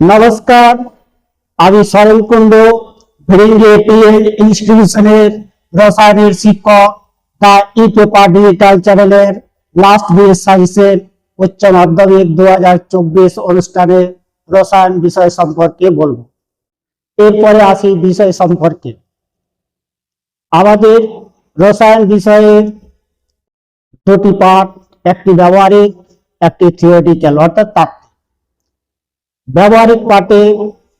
নমস্কার, আমি সরল কুণ্ড ইনস্টিটিউশনের রসায়নের শিক্ষক, দা ই পেপার ডিজিটাল চ্যানেলের লাস্ট বিএস সায়েন্সের উচ্চ মাধ্যমিক দু হাজার চব্বিশ অনুষ্ঠানে রসায়ন বিষয় সম্পর্কে বলব। এরপরে আসি বিষয় সম্পর্কে। আমাদের রসায়ন বিষয়ের দুটি পাঠ একটি ব্যবহারিক, একটি থিওরিটিক্যাল অর্থাৎ তাত্ত্বিক। ব্যবহারিক পাঠে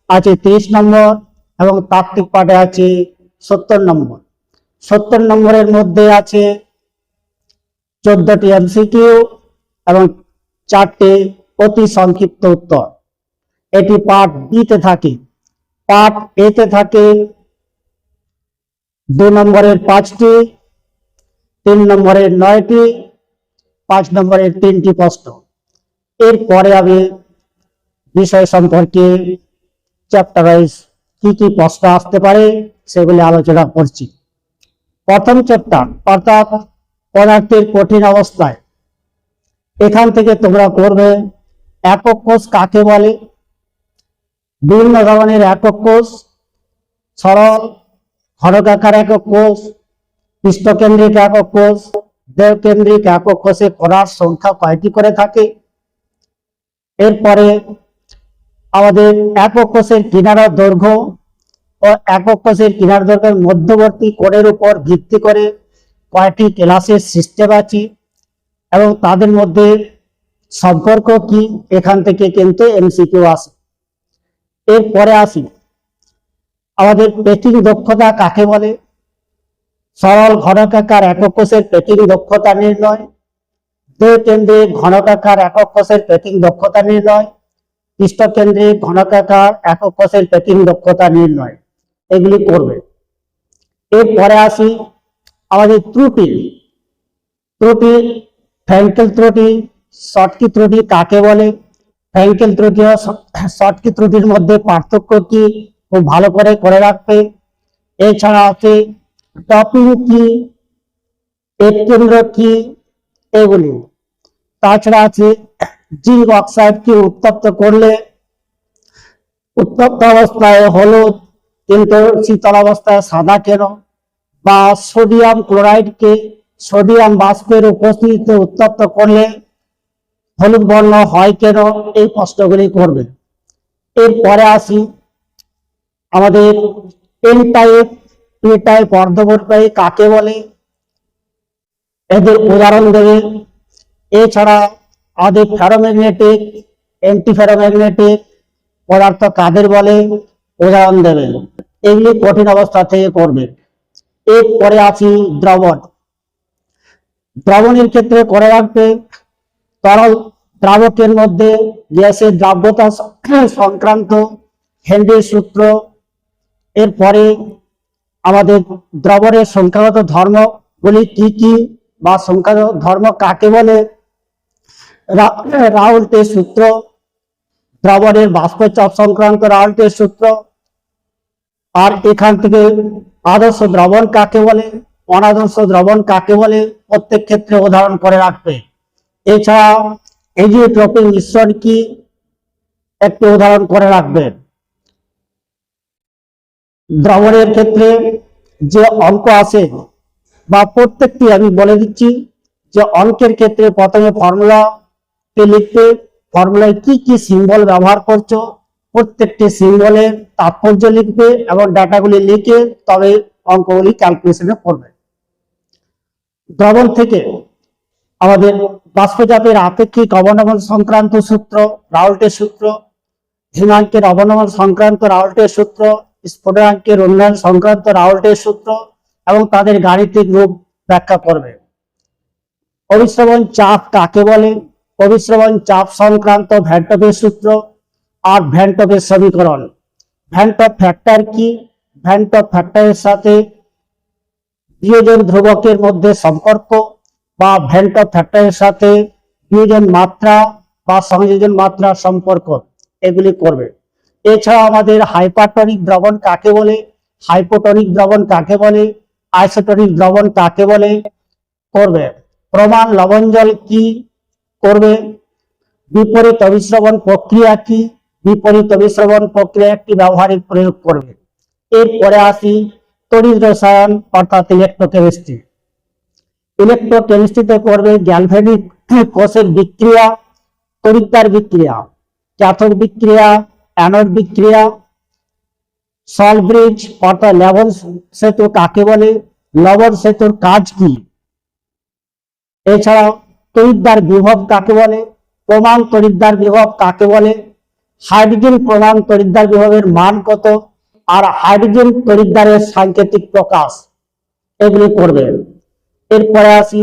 আছে তেইশ নম্বর এবং তাত্ত্বিক পাঠে আছে সত্তর নম্বর। সত্তর নম্বরের মধ্যে আছে চোদ্দটি এমসিকিউ এবং চারটে অতি সংক্ষিপ্ত উত্তর। এটি পাঠ বিতে থাকে। পাঠ এতে থাকে দু নম্বরের পাঁচটি, তিন নম্বরের নয়টি, পাঁচ নম্বরের তিনটি প্রশ্ন। এরপরে আমি বিষয় সম্পর্কে চ্যাপ্টার ওয়াইজ কি কি প্রশ্ন আসতে পারে সেগুলি আলোচনা করছি। প্রথম চ্যাপ্টার অর্থাৎ পদার্থের কঠিন অবস্থায়। এখান থেকে তোমরা করবে একক কোষ কাকে বলে? বিভিন্ন ধরনের একক কোষ, সরল ঘনকাকার একক কোষ, পৃষ্ঠকেন্দ্রিক একক কোষ, দেহকেন্দ্রিক একক কোষে কণার সংখ্যা কয়টি করে থাকে? এরপরে আমাদের একক কোষের কিনারা দৈর্ঘ্য ও একক কোষের কিনার দৈর্ঘ্যের মধ্যবর্তী কোণের উপর ভিত্তি করে কয়টি ক্লাসের সিস্টেম আছে এবং তাদের মধ্যে সম্পর্ক কি? এখান থেকে কিন্তু এমসিকিউ আসে। এরপরে আসি। আমাদের পেটিং দক্ষতা কাকে বলে? সরল ঘনকাকার একক কোষের পেটিং দক্ষতা নির্ণয়। দুই কেন্দ্রে ঘনকাকার একক কোষের পেটিং দক্ষতা নির্ণয়। পৃষ্ঠকেন্দ্রিক ঘনকাকার একক কোষের পেটিং দক্ষতা নির্ণয়। এগুলি করবে। এরপরে আসি আমাদের ত্রুটি। ত্রুটি ফ্র্যাঙ্কেল ত্রুটি শর্টকি ত্রুটি কাকে বলে? ফ্র্যাঙ্কেল ত্রুটি ও শর্টকি ত্রুটির মধ্যে পার্থক্য কি? খুব ভালো করে করে রাখবে। এছাড়া আছে টপিং কি কেন্দ্র কি? এগুলি। তাছাড়া আছে জিঙ্ক অক্সাইডকে উত্তপ্ত করলে উত্তপ্ত অবস্থায় হলুদ কিন্তু শীতল অবস্থায় সাদা কেন? বা সোডিয়াম ক্লোরাইডকে সোডিয়াম বাষ্পের উপস্থিতিতে উত্তপ্ত করলে হলুদ বর্ণ হয় কেন? এই প্রশ্নগুলি করবে। এরপরে আসি আমাদের এন টাইপ পি টাইপ অর্ধবর্তী কাকে বলে? এদের উদাহরণ দেবে। এছাড়া আমাদের ফেরোম্যাগনেটিক অ্যান্টি ফেরোম্যাগনেটিক পদার্থ কাদের বলে? উদাহরণ দেবেন। এগুলি কঠিন অবস্থা থেকে করবে। এরপরে আছি দ্রবণ। দ্রবণের ক্ষেত্রে করে রাখবে। তরল দ্রাবকের মধ্যে গ্যাসের দ্রাব্যতা সংক্রান্ত হেনরির সূত্র। এরপরে আমাদের দ্রবণের সংখ্যাগত ধর্মগুলি কি কি বা সংখ্যাগত ধর্ম কাকে বলে? রাউল্টের সূত্র, দ্রবণের বাষ্পচাপ সংক্রান্ত রাউল্টের সূত্র, আর এখান থেকে আদর্শ দ্রবণ কাকে বলে, অনাদর্শ দ্রবণ কাকে বলে, প্রত্যেক ক্ষেত্রে উদাহরণ করে রাখবে। এছাড়া এজিওট্রপিক মিশ্রণ কি, একটি উদাহরণ করে রাখবে। দ্রবণের ক্ষেত্রে যে অঙ্ক আছে, বা প্রত্যেকটি আমি বলে দিচ্ছি, যে অঙ্কের ক্ষেত্রে প্রথমে ফর্মুলা লিখতে ফর্মুলায় কি কি সিম্বল ব্যবহার করছ? প্রত্যেকটি সিম্বলের তাৎপর্য লিখবে এবং ডাটাগুলি লিখে তবে অঙ্কগুলি ক্যালকুলেশনে করবে দ্রবণ থেকে আমাদের বাষ্পচাপের আপেক্ষিক অবনমন সংক্রান্ত সূত্র, রাউল্টের সূত্র, হিমাঙ্কের অবনমন সংক্রান্ত রাউল্টের সূত্র, স্ফুটনাঙ্কের উন্নয়ন সংক্রান্ত রাউল্টের সূত্র এবং তাদের গাণিতিক রূপ ব্যাখ্যা করবে। অবিশ্রবণ চাপ কাকে বলে অবিশ্রবণ চাপ সংক্রান্ত ভ্যান্টপের সূত্র আর ভ্যান্টপের সমীকরণ। ভ্যান্টপ ফ্যাক্টর কি? ভ্যান্টপ ফ্যাক্টরের সাথে বিয়োজন ধ্রুবকের মধ্যে সম্পর্ক বা ভ্যান্টপ ফ্যাক্টরের সাথে বিয়োজন মাত্রা বা সংযোজন মাত্রার সম্পর্ক, এগুলি করবে। এছাড়া আমাদের হাইপারটনিক দ্রবণ কাকে বলে? হাইপোটনিক দ্রবণ কাকে বলে? আইসোটনিক দ্রবণ কাকে বলে? করবে। প্রমাণ লবণ জল কি? করবে? বিপরীত অবিশ্রবণ প্রক্রিয়া কি? বিপরীত অভিশ্রবণ প্রক্রিয়া একটি ব্যবহারিক প্রয়োগ করবে। এরপরে আসি তড়িৎ রসায়ন অর্থাৎ ইলেকট্রোকেমিস্ট্রি ইলেকট্রোকেমিস্ট্রিতে করবে গ্যালভ্যানিক কোষের বিক্রিয়া, তড়িৎদ্বার বিক্রিয়া ক্যাথোড বিক্রিয়া অ্যানোড বিক্রিয়া সল ব্রিজ অর্থাৎ লবণ সেতু কাকে বলে? লবণ সেতুর কাজ কি? এছাড়াও তড়িৎদ্বার বিভব কাকে বলে? প্রমাণ তড়িৎদ্বার বিভব কাকে বলে? হাইড্রোজেন প্রমাণ তড়িৎদ্বার বিভবের মান কত? আর হাইড্রোজেন তড়িৎদ্বারের সাংকেতিক প্রকাশ? এগুলি করবেন। এরপরে আসি,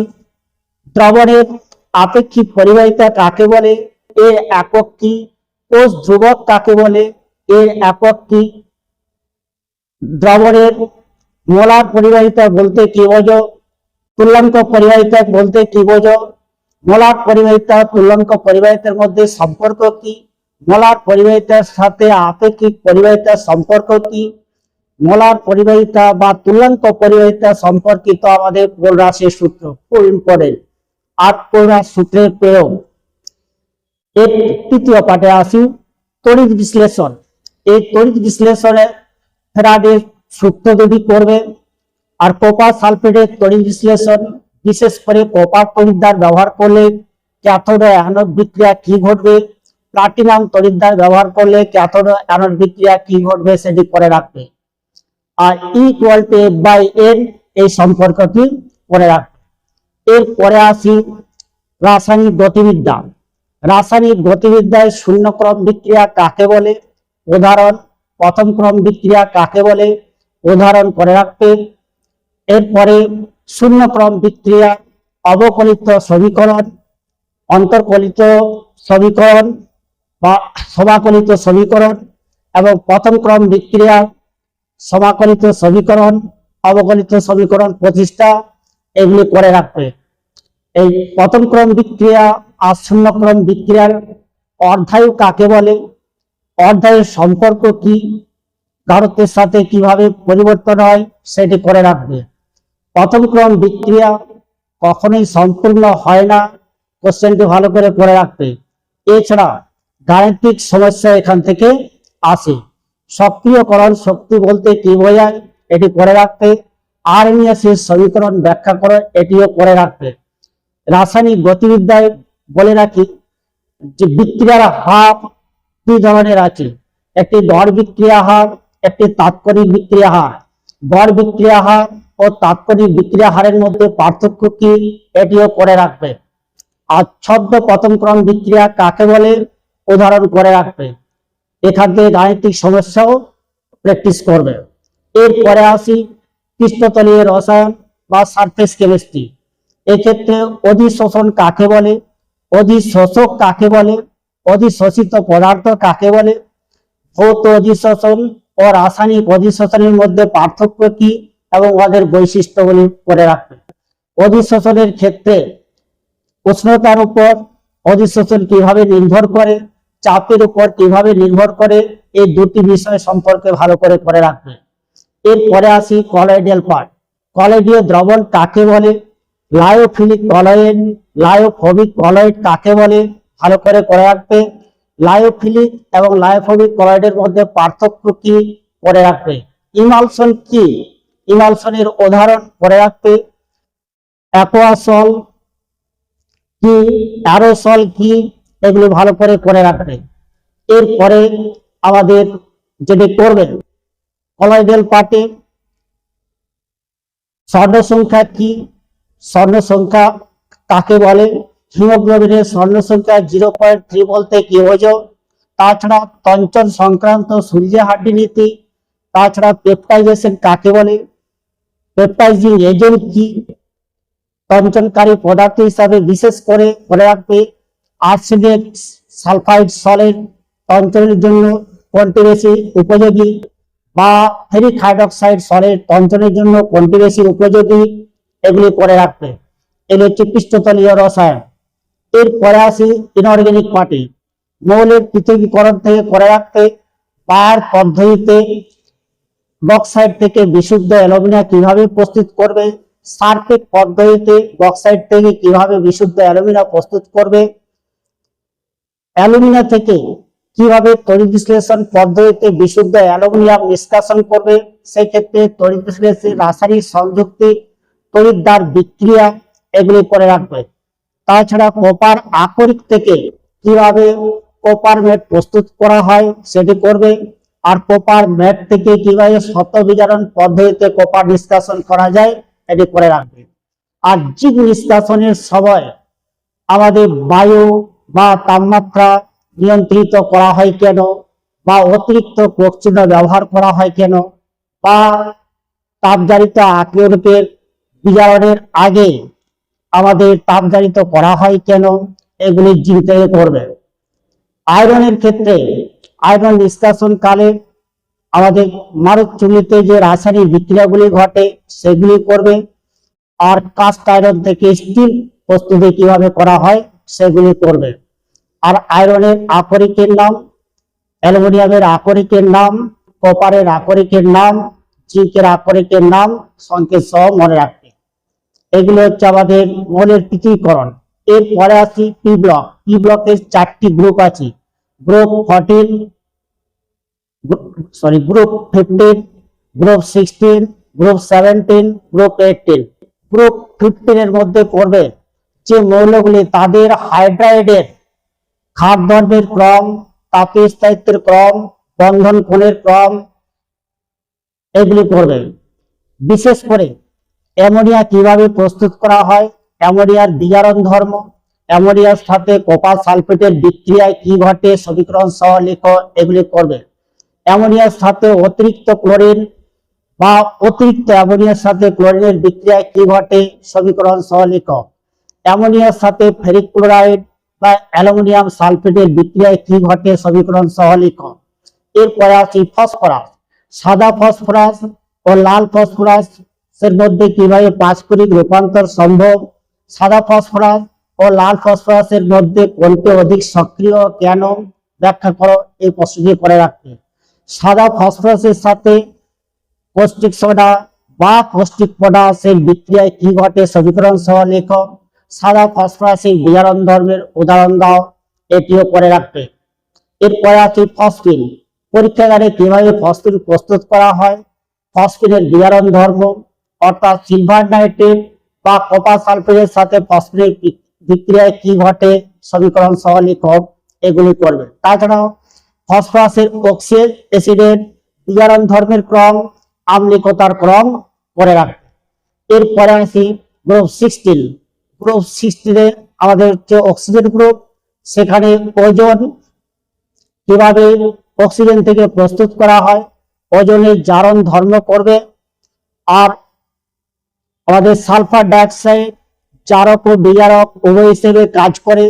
দ্রবণের আপেক্ষিক পরিবাহিতা কাকে বলে? এর একক কি? কোষ ধ্রুবক কাকে বলে? এর একক কি? দ্রবণের মোলার পরিবাহিতা বলতে কি বোঝো? তুল্যাঙ্ক পরিবাহিতা বলতে কি বোঝো? মোলার পরিবাহিতা তুল্যাঙ্ক পরিবাহিতার মধ্যে সম্পর্ক কি? মোলার পরিবাহিতার সাথে আপেক্ষিক পরিবাহিতার সম্পর্ক কি? মোলার পরিবাহিতা বা তুলঙ্ক পরিবাহিতা সম্পর্কিত আমাদের পোলরাশির সূত্র খুব ইম্পর্টেন্ট আট পোলরাশ সূত্রের প্রয়োগ। এর তৃতীয় পাঠে আসি। তড়িৎ বিশ্লেষণ। এই তড়িৎ বিশ্লেষণে ফেরাডের সূত্র দুটি করবে, আর কপার সালফেটের তড়িৎ বিশ্লেষণ বিশেষ করে কপার তড়িৎদ্বার ব্যবহার করলে ক্যাথোড অ্যানোড বিক্রিয়া কি ঘটবে? প্লাটিনাম তড়িৎদ্বার ব্যবহার করলে ক্যাথোড অ্যানোড বিক্রিয়া কি ঘটবে সেটি করে রাখবে। আর equal to F by N এই সম্পর্কটি করে রাখবে। এরপরে আসি রাসায়নিক গতিবিদ্যা। রাসায়নিক গতিবিদ্যায় শূন্য ক্রম বিক্রিয়া কাকে বলে? উদাহরণ, প্রথম ক্রম বিক্রিয়া কাকে বলে? উদাহরণ করে রাখবে। এরপরে শূন্য ক্রম বিক্রিয়া, অবকলিত সমীকরণ, অন্তর্কলিত সমীকরণ বা সমাকলিত সমীকরণ এবং প্রথম ক্রম বিক্রিয়া, সমাকলিত সমীকরণ, অবকলিত সমীকরণ প্রতিষ্ঠা, এগুলি করে রাখবে। এই প্রথম ক্রম বিক্রিয়া আর শূন্য ক্রম বিক্রিয়ার অর্ধায়ু কাকে বলে? অর্ধায়ুর সম্পর্ক কি? গাঢ়ত্বের সাথে কীভাবে পরিবর্তন হয়? সেটি করে রাখবে। প্রথম ক্রম বিক্রিয়া কখনোই সম্পূর্ণ হয় না। কোশ্চেনটি ভালো করে করে রাখবে। এছাড়া গাণিতিক সমস্যা এখান থেকে আসে। সক্রিয়করণ শক্তি বলতে কি বোঝায় এটি করে রাখতে আর সমীকরণ ব্যাখ্যা করে এটিও করে রাখবে। রাসায়নিক গতিবিদ্যায় বলে রাখি যে বিক্রিয়ার হার দুই ধরনের আছে। একটি গড় বিক্রিয়া হার, একটি তাৎক্ষণিক বিক্রিয়া হার। গড় বিক্রিয়া হার ও তাৎক্ষণিক বিক্রিয়া হারের মধ্যে পার্থক্য কি এটিও করে রাখবে। আর ছদ্ম প্রথম ক্রম বিক্রিয়া কাকে বলে উদাহরণ করে রাখবে। এখান থেকে গাণিতিক সমস্যাও প্র্যাকটিস করবে। এরপরে আসি কৃষ্ণতলীয় রসায়ন বা সারফেস কেমিস্ট্রি এক্ষেত্রে অধিশোষণ কাকে বলে, অধিশোষক কাকে বলে, অধিশোষিত পদার্থ কাকে বলে, ভৌত অধিশোষণ ও রাসায়নিক অধিশোষণের মধ্যে পার্থক্য কি এবং ওদের বৈশিষ্ট্যগুলি করে রাখবে অধিশোষণের ক্ষেত্রে উষ্ণতার উপর অধিশোষণ কীভাবে নির্ভর করে, চাপের উপর কীভাবে নির্ভর করে, এই দুটি বিষয় সম্পর্কে ভালো করে করে রাখবে এরপরে আসি কলয়েডিয়াল পার্ট কলয়েডীয় দ্রবণ কাকে বলে? লায়োফিলিক কলয়েড লায়োফোবিক কলয়েড কাকে বলে? ভালো করে করে রাখবে। লায়োফিলিক এবং লায়োফোবিক কলয়েডের মধ্যে পার্থক্য কি? করে রাখবে। ইমালসন কি? ইমালসনের উদাহরণ করে রাখবে অ্যাকোয়াসল কি অ্যারোসল কি, এগুলো ভালো করে করে রাখবে। এরপরে আমাদের যেটি করবেন কলয়েডাল পার্টে স্বর্ণ সংখ্যা কি স্বর্ণ সংখ্যা কাকে বলে হিমোগ্লোবিনের স্বর্ণ সংখ্যা জিরো পয়েন্ট থ্রি বলতে কি বোঝো? তাছাড়া তঞ্চন সংক্রান্ত সূর্য হাড্ডি নীতি, তাছাড়া পেপটাইজেশন কাকে বলে? পেপটাইজিং এজেন্ট কি? তঞ্চনকারী পদার্থ হিসাবে বিশেষ করে মনে রাখবে আর্সেনিক সালফাইড সলের তঞ্চনের জন্য কোনটি বেশি উপযোগী বা ফেরিক হাইড্রক্সাইড সলের তঞ্চনের জন্য কোনটি বেশি উপযোগী এগুলি করে রাখবে। এগুলি হচ্ছে পৃষ্ঠতলীয় রসায়ন। এরপরে আসি ইনঅর্গানিক মাটি মৌলের পৃথকীকরণ থেকে করে রাখতে পার পদ্ধতিতে বক্সাইড থেকে বিশুদ্ধ অ্যালুমিনিয়াম কীভাবে প্রস্তুত করবে? সার্ফেক পদ্ধতিতে বক্সাইড থেকে কীভাবে বিশুদ্ধ অ্যালুমিনিয়াম প্রস্তুত করবে? অ্যালুমিনিয়াম থেকে কীভাবে তড়িৎ বিশ্লেষণ পদ্ধতিতে বিশুদ্ধ অ্যালুমিনিয়াম নিষ্কাশন করবে? সেই ক্ষেত্রে তড়িৎ বিশ্লেষণ, রাসায়নিক সংযুক্তি, তড়িৎদ্বার বিক্রিয়া এগুলি করে রাখবে। তাছাড়া কপার আকরিক থেকে কীভাবে কপার মেট প্রস্তুত করা হয় সেটি করবে? আর কোপার ম্যাট থেকে কীভাবে শত বিজারণ পদ্ধতিতে কপার নিষ্কাশন করা যায়, এটি করে রাখবে। আর জিগ নিষ্কাশনের সময় আমাদের বায়ু বা তাপমাত্রা নিয়ন্ত্রিত করা হয় কেন? বা অতিরিক্ত কোকচিহ্ন ব্যবহার করা হয় কেন? বা তাপজারিত আকরিকের বিজারণের আগে আমাদের তাপজারিত করা হয় কেন? এগুলি চিন্তা করবে আয়রনের ক্ষেত্রে আয়রন নিষ্কাশন কালে আমাদের মারক চুল্লিতে যে রাসায়নিক বিক্রিয়াগুলি ঘটে, সেগুলি করবে। আর কাস্ট আয়রন থেকে স্টিল প্রস্তুতি কীভাবে করা হয়, সেগুলি করবে। আর আয়রনের আকরিকের নাম, অ্যালুমিনিয়ামের আকরিকের নাম, কপারের আকরিকের নাম, জিঙ্কের আকরিকের নাম সংকেত সহ মনে রাখবে। এগুলো হচ্ছে আমাদের মনের পৃথকীকরণ। এরপরে আসি পি ব্লক। পি ব্লকের চারটি গ্রুপ আছে। Group fourteen sorry group fifteen group sixteen group seventeen group eighteen group fifteen এর মধ্যে পড়বে যে মৌলগুলি তাদের হাইড্রাইডের খাদ ধর্মের ক্রম, তাপীয় স্থায়িত্বের ক্রম, বন্ধন কোণের ক্রম, এগুলি করবে বিশেষ করে অ্যামোনিয়া কীভাবে প্রস্তুত করা হয়? অ্যামোনিয়ার বিজারণ ধর্ম অ্যামোনিয়ার সাথে কপার সালফেটের বিক্রিয়ায় কি ঘটে? সমীকরণ সহ লেখ, এগুলি করবে। অ্যামোনিয়ার সাথে অতিরিক্ত ক্লোরিন বা অতিরিক্ত অ্যামোনিয়ার সাথে ক্লোরিনের বিক্রিয়ায় কি ঘটে? সমীকরণ সহ লেখ। অ্যামোনিয়ার সাথে ফেরিক ক্লোরাইড বা অ্যালুমিনিয়াম সালফেটের বিক্রিয়ায় কি ঘটে? সমীকরণ সহ লেখ। এরপরে আসি ফসফরাস। সাদা ফসফরাস ও লাল ফসফরাস এর মধ্যে কীভাবে পাঁচকরিক রূপান্তর সম্ভব? সাদা ফসফরাস ও লাল ফসফরাসের মধ্যে কোনটি অধিক সক্রিয় কেন? ব্যাখ্যা করো, এই প্রশ্নটি করে রাখতে। সাদা ফসফরাসের সাথে কষ্টিক সোডা বা কষ্টিক পটাশের বিক্রিয়ায় কি ঘটে? সমীকরণ সহ লেখ। সাদা ফসফরাসের বিজারণ ধর্মের উদাহরণ দাও, এটিও করে রাখবে এরপরে আছে ফসফিন। পরীক্ষাগারে কীভাবে ফসফিন প্রস্তুত করা হয়? ফসফিনের বিজারণ ধর্ম, অর্থাৎ সিলভার নাইট্রেট বা কপার সালফেটের সাথে ফসফরিক বিক্রিয়ায় কি ঘটে, সমীকরণ সহ লিখক এগুলি করবে তাছাড়াও ফসফরাসের অক্সিজেন, অ্যাসিডের বিজারণ ধর্মের ক্রম, আম্লিকতার ক্রম করে রাখবে। এরপরে আসি গ্রুপ সিক্সটিন। গ্রুপ সিক্সটিনে আমাদের হচ্ছে অক্সিজেন গ্রুপ। সেখানে ওজন কীভাবে অক্সিজেন থেকে প্রস্তুত করা হয়, ওজনের জারণ ধর্ম করবে আর আমাদের সালফার ডাইঅক্সাইড জারক ও বিজারক উভয় হিসেবে কাজ করে,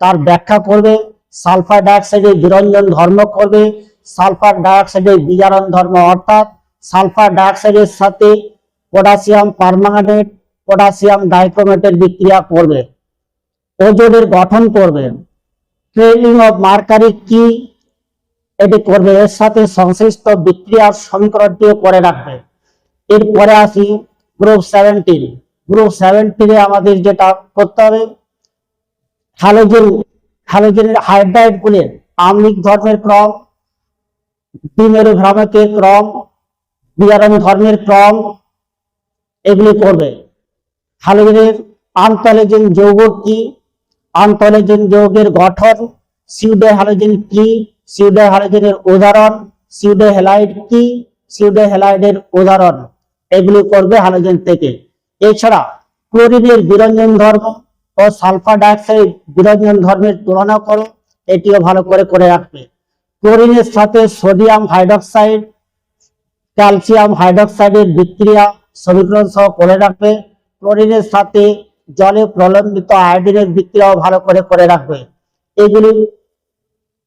তার ব্যাখ্যা করবে, সালফার ডাইঅক্সাইডের বিরঞ্জন ধর্ম করবে, সালফার ডাইঅক্সাইডের বিজারণ ধর্ম অর্থাৎ সালফার ডাইঅক্সাইডের সাথে পটাশিয়াম পারমাঙ্গানেট, পটাশিয়াম ডাইক্রোমেটের বিক্রিয়া করবে। ওজনের গঠন করবে। ট্রেনিং অফ মার্কারি কি? এটি করবে, এর সাথে সংশ্লিষ্ট বিক্রিয়ার সমীকরণটিও করে রাখবে। এরপরে আসি গ্রুপ সেভেন্টিন। গ্রুপ সেভেন্টিনে আমাদের যেটা করতে হবে হ্যালোজেন হ্যালোজেনের হাইড্রাইড গুলির আম্লিক ধর্মের ক্রম দ্বিমেরু ভ্রামকের ক্রম বিজারণ ধর্মের ক্রম, এগুলি করবে। হ্যালোজেনের আন্তঃলেজেন যৌগ কি? আন্তঃলেজেন যৌগের গঠন সিউডে হ্যালোজেন কি? সিউডে হ্যালোজেনের উদাহরণ সিউডে হ্যালাইড কি? সিউডে হ্যালাইডের উদাহরণ, এগুলি করবে হ্যালোজেন থেকে। এছাড়া ক্লোরিনের বিরঞ্জন ধর্ম ও সালফার ডাইঅক্সাইড বিরঞ্জন ধর্মের তুলনা করো, এটিও ভালো করে করে রাখবে। ক্লোরিনের সাথে সোডিয়াম হাইড্রক্সাইড, ক্যালসিয়াম হাইড্রক্সাইডের বিক্রিয়া সমীকরণ সহ করে রাখবে। ক্লোরিনের সাথে জলে প্রলম্বিত আয়োডিনের বিক্রিয়াও ভালো করে করে রাখবে। এগুলি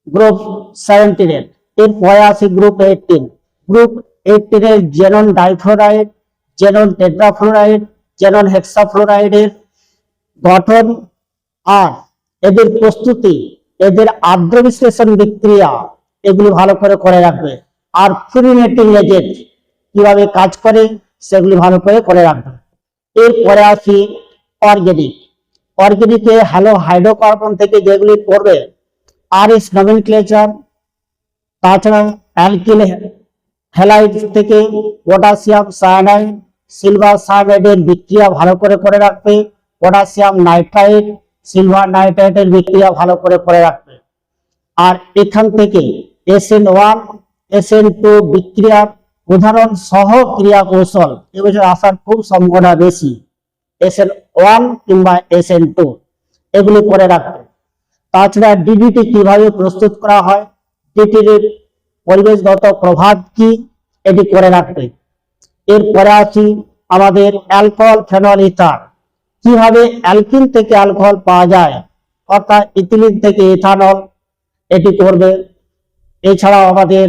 গ্রুপ সেভেন্টিনের এরপরে আছে group eighteen. Group এইটিনের xenon difluoride, xenon tetrafluoride xenon হেক্সাফ্লোরাইডের গঠন আর এদের প্রস্তুতি, এদের আর্দ্র বিশ্লেষণ বিক্রিয়া, এগুলি ভালো করে করে রাখবে। আর ফ্লুরিনেটিং এজেন্ট কীভাবে কাজ করে, সেগুলি ভালো করে করে রাখবে। এরপরে আসি অর্গেনিক। অর্গেনিকে হ্যালো হাইড্রোকার্বন থেকে যেগুলি করবে আর এস নমিনক্লেচার তাছাড়া অ্যালকিল হ্যালাইড থেকে পটাশিয়াম, সায়ানাইড সিলভার সায়ানাইডের বিক্রিয়া ভালো করে করে রাখবে পটাশিয়াম নাইট্রাইট সিলভার নাইট্রাইটের বিক্রিয়া ভালো করে করে রাখবে। আর এখান থেকে এসএন ওয়ান এসএন টু বিক্রিয়ার উদাহরণ সহ ক্রিয়া কৌশল এবছর আসার খুব সম্ভাবনা বেশি। এসএন ওয়ান কিংবা এসএন টু এগুলি করে রাখবে। তাছাড়া ডিডিটি কীভাবে প্রস্তুত করা হয় ডিডিটির পরিবেশগত প্রভাব কি, এটি করে রাখবে। এরপরে আছি আমাদের অ্যালকোহল ফেনল ইথার। কীভাবে অ্যালকিন থেকে অ্যালকোহল পাওয়া যায়? অর্থাৎ ইথিলিন থেকে ইথানল, এটি করবে। এছাড়াও আমাদের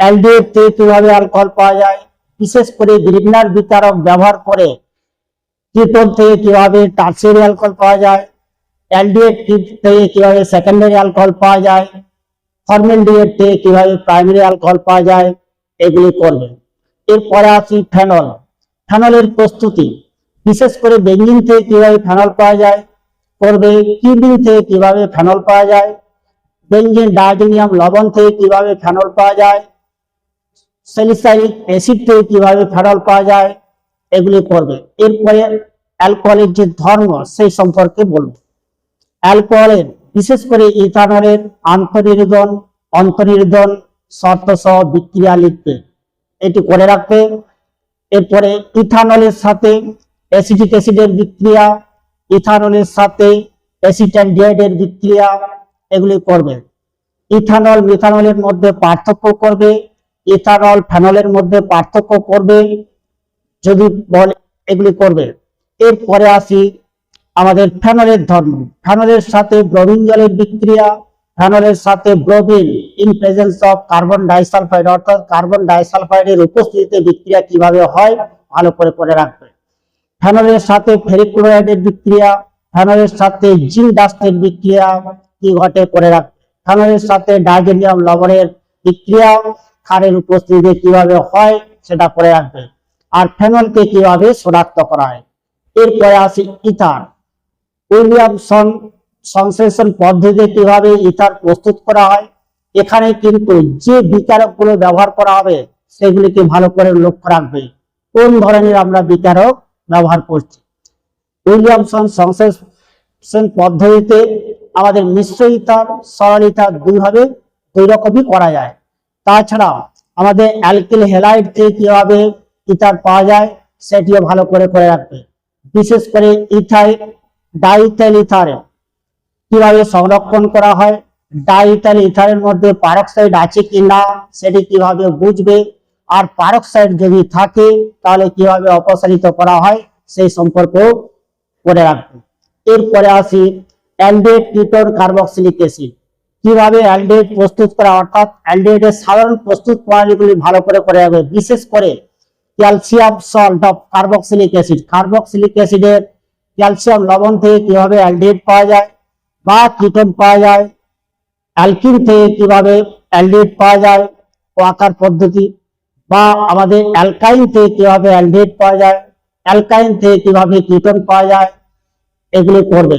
অ্যালডিএফ থেকে কীভাবে অ্যালকোহল পাওয়া যায়? বিশেষ করে গ্রিগনার বিকারক ব্যবহার করে কিটোন থেকে কীভাবে টার্সিয়ারি অ্যালকোহল পাওয়া যায়? অ্যালডিএফ থেকে কীভাবে সেকেন্ডারি অ্যালকোহল পাওয়া যায়? ফর্মেলডিএফ থেকে কীভাবে প্রাইমারি অ্যালকোহল পাওয়া যায়? এগুলি করবে। এরপরে আসি ফেনল। ফেনলের প্রস্তুতি। বিশেষ করে বেঞ্জিন থেকে কীভাবে ফেনল পাওয়া যায়, করবে কিউবিন থেকে কীভাবে ফেনল পাওয়া যায় বেঞ্জিন ডায়োজেনিয়াম লবণ থেকে কীভাবে ফেনল পাওয়া যায় স্যালিসাইলিক অ্যাসিড থেকে কীভাবে ফেনল পাওয়া যায়, এগুলি করবে। এরপরে অ্যালকোহলের যে ধর্ম, সেই সম্পর্কে বলব। অ্যালকোহলের, বিশেষ করে ইথানলের আন্তনির্দন অন্তর্নির্দন শর্ত সহ বিক্রিয়া লিখবে। এটি করে রাখবে। এরপরে ইথানলের সাথে অ্যাসিডিক অ্যাসিডের বিক্রিয়া, ইথানলের সাথে অ্যাসিটালডিহাইডের বিক্রিয়া, এগুলি করবে। ইথানল মিথানলের মধ্যে পার্থক্য করবে, ইথানল ফেনলের মধ্যে পার্থক্য করবে, যদি বল এগুলি করবে। এরপরে আসি আমাদের ফেনলের ধর্ম। ফেনলের সাথে ব্রোমিন জলের বিক্রিয়া ফেনলের সাথে bromine in presence of carbon disulphide অর্থাৎ কার্বন ডাইসালফাইডের উপস্থিতিতে বিক্রিয়া কীভাবে হয়? ভালো করে করে রাখবে। ফেনলের সাথে ফেরিক ক্লোরাইডের বিক্রিয়া ফেনলের সাথে জিঙ্ক ডাস্টের বিক্রিয়া কি ঘটে করে রাখবে? ফেনলের সাথে ডাইজেনিয়াম লবণের বিক্রিয়া, ক্ষারের উপস্থিতিতে কীভাবে হয় সেটা করে রাখবে। আর ফেনলকে কীভাবে শনাক্ত করা হয়? এরপরে আসি ইথার। উইলিয়ামসন সংশ্লেষণ পদ্ধতিতে কীভাবে ইথার প্রস্তুত করা হয়, এখানে কিন্তু যে বিকারকগুলো ব্যবহার করা হবে, সেগুলিকে ভালো করে লক্ষ্য রাখবে। কোন ধরনের আমরা বিকারক ব্যবহার করছি? উইলিয়ামসন সংশ্লেষণ পদ্ধতিতে আমাদের মিশ্র ইথার সরল ইথার দুইভাবে দুই রকমই করা যায়। তাছাড়া আমাদের অ্যালকিল হেলাইড থেকে কীভাবে ইথার পাওয়া যায়, সেটিও ভালো করে করে রাখবে। বিশেষ করে ইথাই ডাইথাইল ইথার কীভাবে সংরক্ষণ করা হয়? ডাইথাইল ইথারের মধ্যে পারক্সাইড আছে কি না সেটি কীভাবে বুঝবে? আর পারক্সাইড যদি থাকে, তাহলে কীভাবে অপসারিত করা হয়? সেই সম্পর্কেও করে রাখবে। এরপরে আসি অ্যালডেট কিটোন কার্বক্সিলিক অ্যাসিড। কীভাবে অ্যালডেট প্রস্তুত করা, অর্থাৎ অ্যালডেটের সাধারণ প্রস্তুত প্রণালীগুলি ভালো করে করে রাখবে। বিশেষ করে calcium salt of carboxylic acid. Carboxylic অ্যাসিডের ক্যালসিয়াম লবণ থেকে কীভাবে অ্যালডিহাইড পাওয়া যায়? বা কিটোন পাওয়া যায়, অ্যালকিন থেকে কীভাবে অ্যালডিহাইড পাওয়া যায় ওয়াকার পদ্ধতি, বা আমাদের অ্যালকাইন থেকে কীভাবে অ্যালডিহাইড পাওয়া যায়, অ্যালকাইন থেকে কীভাবে কিটোন পাওয়া যায়, এগুলি করবে।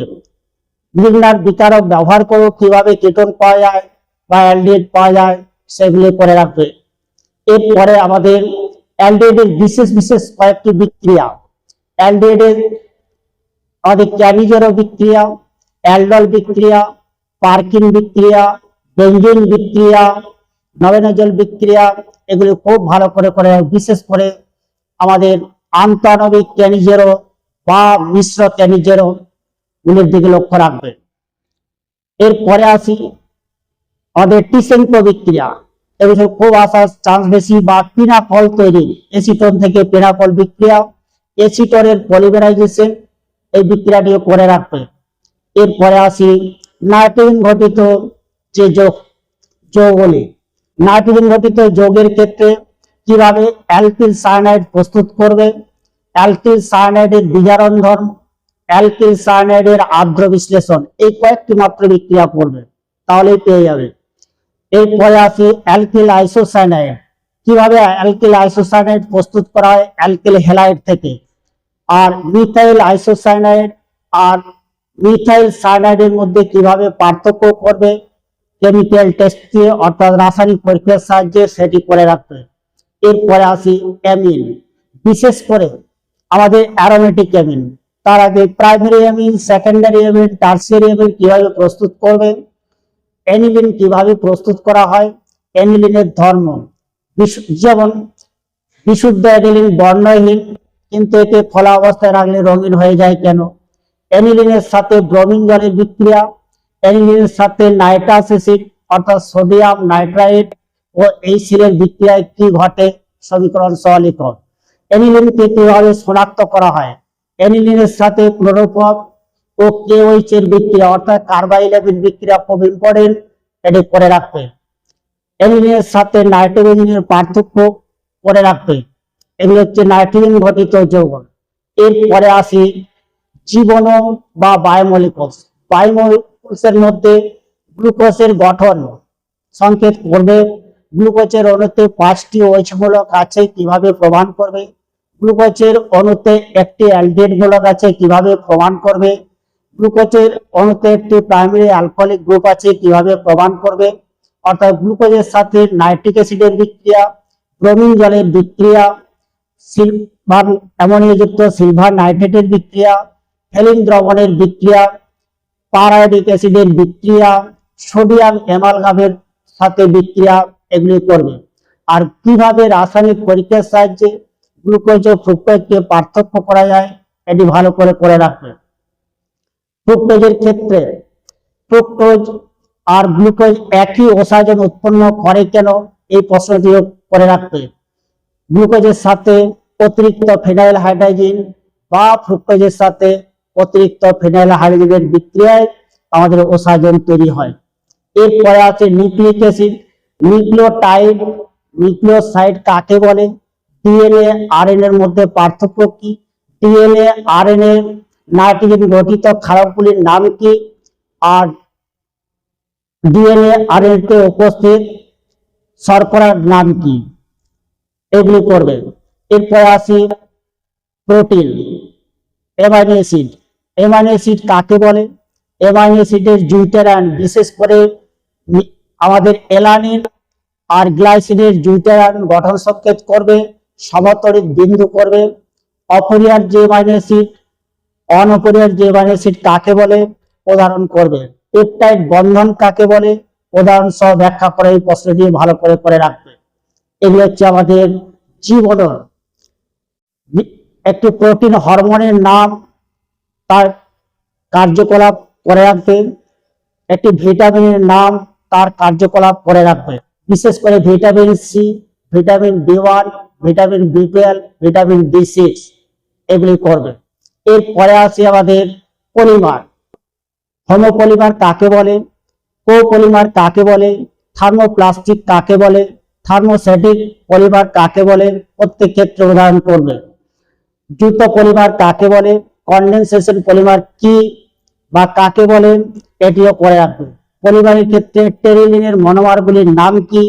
গ্রিগনার বিকারক ব্যবহার করে কীভাবে কিটোন পাওয়া যায় বা অ্যালডিহাইড পাওয়া যায়, সেগুলো করে রাখবে। এরপরে আমাদের অ্যালডিহাইডের বিশেষ বিশেষ কয়েকটি বিক্রিয়া। অ্যালডিহাইডের আমাদের ক্যানিজেরো বিক্রিয়া অ্যালডল বিক্রিয়া পার্কিন বিক্রিয়া, বেঞ্জিন বিক্রিয়া, নবেনজল বিক্রিয়া, এগুলি খুব ভালো করে করে বিশেষ করে আমাদের আন্তনবিক ক্যানিজেরো বা মিশ্র ক্যানিজেরো গুলির দিকে লক্ষ্য রাখবে এরপরে আসি আমাদের টিসেন্টো বিক্রিয়া। এবছর খুব আসার চান্স বেশি বা পিনাকল তৈরি। এসিটন থেকে পিনাকল বিক্রিয়া, এসিটনের পলিমারাইজেশন এই বিক্রিয়াটিও করে রাখবে। এরপরে আসি নাইট্রোজেন ঘটিত যে যোগ যৌগলি নাইট্রোজেন ঘটিত যৌগের ক্ষেত্রে কীভাবে অ্যালকিল সায়ানাইড প্রস্তুত করবে? অ্যালকিল সায়ানাইডের বিজারণ ধর্ম অ্যালকিল সায়ানাইডের আর্দ্র বিশ্লেষণ, এই কয়েকটি মাত্র বিক্রিয়া করবে, তাহলেই পেয়ে যাবে। এরপরে আসি অ্যালকিল আইসোসায়ানাইড কীভাবে অ্যালকিল আইসোসায়ানাইড প্রস্তুত করা হয়? অ্যালকিল হেলাইড থেকে। আর মিথাইল আইসোসায়ানাইড আর মিথাইল সায়ানাইডের মধ্যে কীভাবে পার্থক্য করবে? কেমিক্যাল টেস্ট দিয়ে, অর্থাৎ রাসায়নিক পরীক্ষার সাহায্যে সেটি করে রাখবে এরপরে আসি অ্যামিন বিশেষ করে আমাদের অ্যারোমেটিক অ্যামিন তার আগে primary amine secondary amine tertiary amine কীভাবে প্রস্তুত করবে? অ্যানিলিন কীভাবে প্রস্তুত করা হয়? অ্যানিলিনের ধর্ম। যেমন বিশুদ্ধ অ্যানিলিন বর্ণহীন, কিন্তু একে ফলা অবস্থায় রাখলে রঙিন হয়ে যায় কেন? অ্যানিলিনের সাথে ব্রোমিন জলের বিক্রিয়া অ্যানিলিনের সাথে নাইট্রাস অ্যাসিড, অর্থাৎ সোডিয়াম নাইট্রাইট ও এই সিলের বিক্রিয়ায় কি ঘটে? সমীকরণ সলিক অ্যানিলিনকে কীভাবে শনাক্ত করা হয়? অ্যানিলিনের সাথে ক্লোরোফর্ম ও কেওএইচ এর বিক্রিয়া, অর্থাৎ কার্বাইলের বিক্রিয়া খুব ইম্পর্টেন্ট এটি করে রাখবে অ্যানিলিনের সাথে নাইট্রোজেনের পার্থক্য করে রাখবে এগুলো হচ্ছে নাইট্রোজেন ঘটিত যৌবন এরপরে আসি জীবন বা বায়োমলিকলস বায়োমলিকলসের মধ্যে গ্লুকোজের গঠন। সংকেত করবে, গ্লুকোজের অণুতে পাঁচটি ওএইচ মূলক আছে কীভাবে প্রমাণ করবে? গ্লুকোজের অণুতে একটি অ্যালডিহাইড মূলক আছে কীভাবে প্রমাণ করবে? গ্লুকোজের অণুতে একটি প্রাইমারি অ্যালকোহলিক গ্রুপ আছে কীভাবে প্রমাণ করবে? অর্থাৎ গ্লুকোজের সাথে নাইট্রিক অ্যাসিডের বিক্রিয়া, ব্রোমিন জলের বিক্রিয়া, সিলভার অ্যামোনিয়াযুক্ত সিলভার নাইট্রেটের বিক্রিয়া হেলিন দ্রবণের বিক্রিয়া, পারায়োডিক অ্যাসিডের বিক্রিয়া, সোডিয়াম অ্যামালগামের সাথে বিক্রিয়া, এগুলি করবে। আর কীভাবে রাসায়নিক পরীক্ষার সাহায্যে গ্লুকোজ ও ফ্রুক্টোজকে পার্থক্য করা যায়, এটি ভালো করে করে রাখবে। ফ্রুক্টোজের ক্ষেত্রে ফ্রুক্টোজ আর গ্লুকোজ একই ওসাজন উৎপন্ন করে কেন, এই প্রশ্নটিও করে রাখবে। গ্লুকোজের সাথে অতিরিক্ত ফিনাইল হাইড্রোজেন বা ফ্রুক্টোজের সাথে অতিরিক্ত ফিনাইল হাইড্রোজেনের বিক্রিয়ায় আমাদের ওসাজন তৈরি হয়। এরপরে আছে নিউক্লিক অ্যাসিড নিউক্লিওটাইড নিউক্লিওসাইড কাকে বলে? ডিএনএ আরএনএ এর মধ্যে পার্থক্য কি? ডিএনএ আরএনএ নাইট্রোজেন গঠিত ক্ষারকগুলির নাম কি? আর ডিএনএ আরএনএ উপস্থিত শর্করার নাম কি? এগুলি করবে। এরপরে আসি protein amino acid amino acid কাকে বলে? এমাইনো অ্যাসিডের জুইটারান বিশেষ করে আমাদের এলানিন আর গ্লাইসিনের জুইটারান গঠন সংকেত করবে সমতরিত বিন্দু করবে। অপরিহার যে এমাইনো অ্যাসিড অনপরিহার যে এমাইনো অ্যাসিড কাকে বলে? উদাহরণ করবে। পেপটাইড বন্ধন কাকে বলে? উদাহরণ সহ ব্যাখ্যা করে এই প্রশ্নটি ভালো করে করে রাখবে। এগুলো হচ্ছে আমাদের জীবন একটি প্রোটিন হরমোনের নাম তার কার্যকলাপ করে রাখবে। একটি ভিটামিনের নাম তার কার্যকলাপ করে রাখবে। বিশেষ করে vitamin C vitamin B one vitamin B twelve vitamin B six এগুলি করবে। এরপরে আসি আমাদের পলিমার। হোমোপলিমার কাকে বলে? কোপলিমার কাকে বলে? থার্মোপ্লাস্টিক কাকে বলে? থার্মোস্ট্যাটিক পলিমার কাকে বলে? প্রত্যেক ক্ষেত্রে উদাহরণ করবে। দ্রুত পলিমার কাকে বলে? কন্ডেনসেশন পলিমার কি বা কাকে বলে, এটিও করে রাখবে পলিমারের ক্ষেত্রে টেরিলিনের মনোমারগুলির নাম কি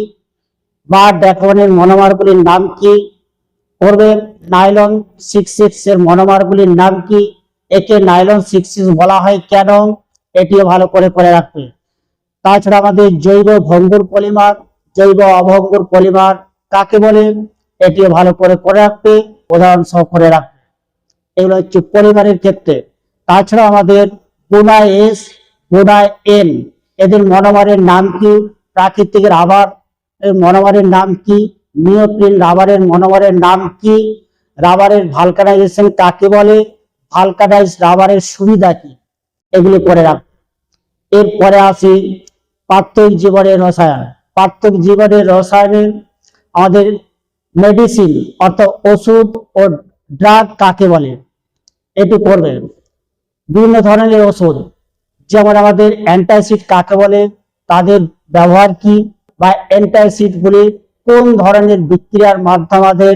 বা ড্যাকনের মনোমারগুলির নাম কি? করবে নাইলন সিক্স সিক্স এর মনোমারগুলির নাম কি? একে নাইলন সিক্স সিক্স বলা হয় কেন? এটিও ভালো করে করে রাখবে তাছাড়া আমাদের জৈব ভঙ্গুর পলিমার, জৈব অভঙ্গুর পলিমার কাকে বলে? এটিও ভালো করে করে রাখবে। উদাহরণ সহ করে রাখবে। এগুলো হচ্ছে পরিবারের ক্ষেত্রে। তাছাড়া আমাদের বোনাই এস বোনাই এন, এদের মনোমারের নাম কি? প্রাকৃতিক রাবার, এর মনোমারের নাম কি? নিওপ্রিন রাবারের মনোমারের নাম কি? রাবারের ভালকানাইজেশন কাকে বলে? ভালকানাইজ রাবারের সুবিধা কি? এগুলি পরে রাখ। এরপরে আসি পার্থিক জীবনের রসায়ন। পার্থিক জীবনের রসায়নে আমাদের মেডিসিন অর্থাৎ ওষুধ ও ড্রাগ কাকে বলে? এটি করবে। বিভিন্ন ধরনের ওষুধ, যেমন আমাদের অ্যান্টাসিড কাকে বলে, তাদের ব্যবহার কি, বা অ্যান্টাসিড গুলি কোন ধরনের বিক্রিয়ার মাধ্যমে আমাদের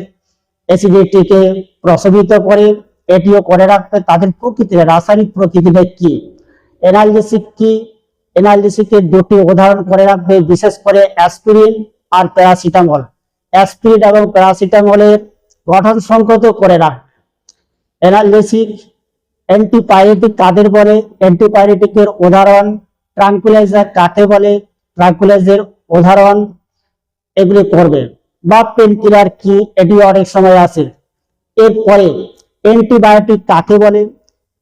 অ্যাসিডিটিকে প্রশমিত করে, এটিও করে রাখতে তাদের প্রকৃতি রাসায়নিক প্রকৃতিটা কি? এনালজেসিক কি? এনালজেসিকের দুটি উদাহরণ করে রাখবে, বিশেষ করে অ্যাসপিরিন আর প্যারাসিটামল অ্যাসপিরিন এবং প্যারাসিটামলের গঠন সংকট করে রাখবে এনালজেসিক অ্যান্টিপাইরেটিক কাদের বলে? অ্যান্টিপাইরেটিকের উদাহরণ ট্রাঙ্কুলাইজার কাকে বলে? ট্রাকুলেজের উদাহরণ, এগুলি করবে বা পেন কিলার কি? এটি অনেক সময় আছে। এরপরে অ্যান্টিবায়োটিক কাকে বলে?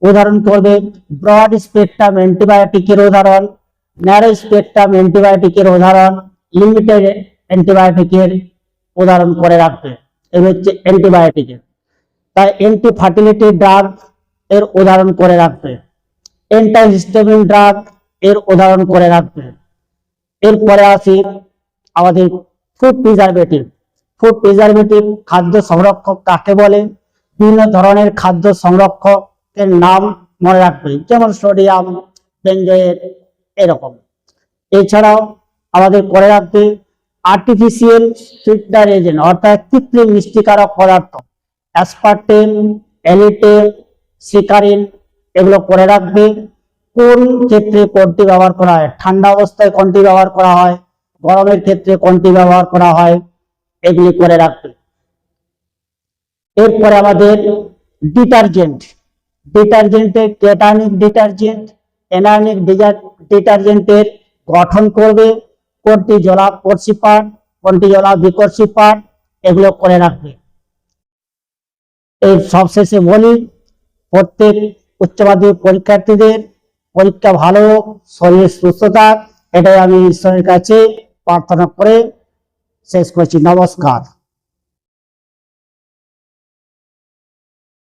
উদাহরণ করবে ব্রড স্পেকট্রাম অ্যান্টিবায়োটিকের উদাহরণ ন্যারো স্পেকট্রাম অ্যান্টিবায়োটিকের উদাহরণ লিমিটেড অ্যান্টিবায়োটিকের উদাহরণ করে রাখবে। এগুলো হচ্ছে অ্যান্টিবায়োটিকের তাই অ্যান্টি ফার্টিলিটি ড্রাগ এর উদাহরণ করে রাখবে। অ্যান্টাহিস্টামিন ড্রাগ এর উদাহরণ করে রাখবে। এরপরে আসি আমাদের ফুড প্রিজারভেটিভ ফুড প্রিজারভেটিভ খাদ্য সংরক্ষক কাকে বলে? বিভিন্ন ধরনের খাদ্য সংরক্ষকের নাম মনে রাখবে, যেমন সোডিয়াম বেঞ্জয়েট এরকম। এছাড়াও আমাদের করে রাখবে আর্টিফিশিয়াল সুইটনার এজেন্ট অর্থাৎ কৃত্রিম মিষ্টিকারক পদার্থ অ্যাসপার্টেম এলিটেম সিকারিন এগুলো করে রাখবে। কোন ক্ষেত্রে কোনটি ব্যবহার করা হয়? ঠান্ডা অবস্থায় কোনটি ব্যবহার করা হয়? গরমের ক্ষেত্রে কোনটি ব্যবহার করা হয়? এগুলি করে রাখবে। এরপরে আমাদের ডিটারজেন্ট। ডিটারজেন্টের কেটানিক ডিটারজেন্ট এনানিক ডিটারজেন্টের গঠন করবে। কোনটি জলা করছি পান, কোনটি জলা বিকর্ষি পাঠ এগুলো করে রাখবে। এই সবশেষে বলি, প্রত্যেক উচ্চ মাধ্যমিক পরীক্ষার্থীদের পরীক্ষা ভালো শরীর সুস্থ থাক এটাই আমি ঈশ্বরের কাছে প্রার্থনা করে শেষ করছি। নমস্কার।